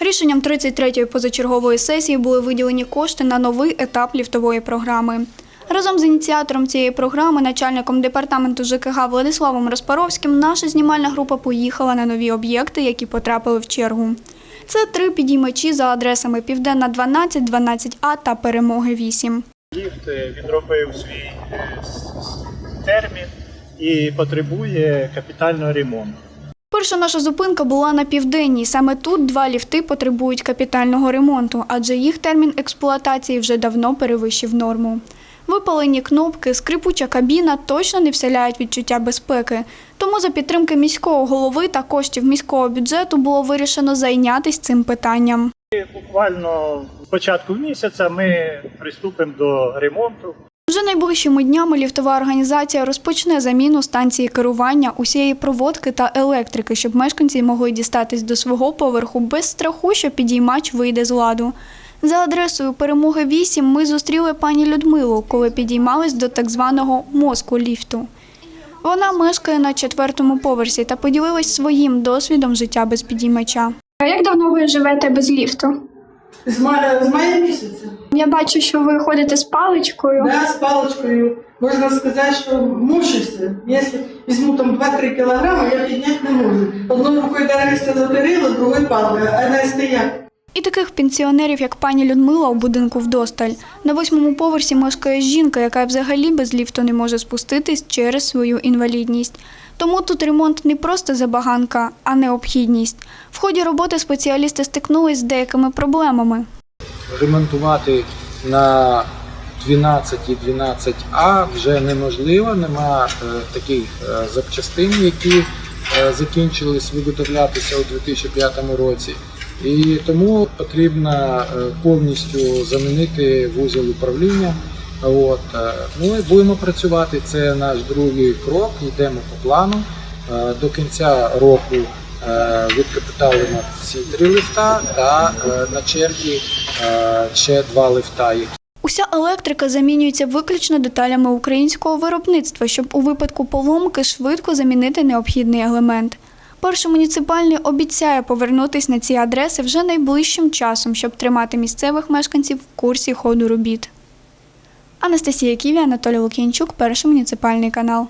Рішенням 33-ї позачергової сесії були виділені кошти на новий етап ліфтової програми. Разом з ініціатором цієї програми, начальником департаменту ЖКГ Владиславом Розпаровським, наша знімальна група поїхала на нові об'єкти, які потрапили в чергу. Це три підіймачі за адресами Південна 12, 12А та Перемоги 8. Ліфт е, відробив свій е, термін і потребує капітального ремонту. Перша наша зупинка була на південній. Саме тут два ліфти потребують капітального ремонту, адже їх термін експлуатації вже давно перевищив норму. Випалені кнопки, скрипуча кабіна точно не вселяють відчуття безпеки. Тому за підтримки міського голови та коштів міського бюджету було вирішено зайнятися цим питанням. Буквально з початку місяця ми приступимо до ремонту. Вже найближчими днями ліфтова організація розпочне заміну станції керування усієї проводки та електрики, щоб мешканці могли дістатись до свого поверху без страху, що підіймач вийде з ладу. За адресою перемоги 8 ми зустріли пані Людмилу, коли підіймались до так званого мозку ліфту. Вона мешкає на четвертому поверсі та поділилась своїм досвідом життя без підіймача. А як давно ви живете без ліфту? З мая, з мая місяця. Я бачу, що ви ходите з паличкою. Да, з паличкою. Можна сказати, що мучуся. Якщо візьму там 2-3 кілограми, я підняти не можу. Одною рукою дарися за перила, другою палка, а не стоять. І таких пенсіонерів, як пані Людмила, у будинку вдосталь. На восьмому поверсі мешкає жінка, яка взагалі без ліфту не може спуститись через свою інвалідність. Тому тут ремонт не просто забаганка, а необхідність. В ході роботи спеціалісти стикнулись з деякими проблемами. ремонтувати на 12 і 12А вже неможливо. Нема е, таких е, запчастин, які е, закінчились виготовлятися у 2005 році. І тому потрібно е, повністю замінити вузол управління. От, е, ну будемо працювати. Це наш другий крок. Йдемо по плану. Е, До кінця року відкапіталимо ці три лифта та на черзі ще два лифта, Уся електрика замінюється виключно деталями українського виробництва, щоб у випадку поломки швидко замінити необхідний елемент. Перший муніципальний обіцяє повернутись на ці адреси вже найближчим часом, щоб тримати місцевих мешканців в курсі ходу робіт. Анастасія Ківі, Анатолій Лук'янчук, перший муніципальний канал.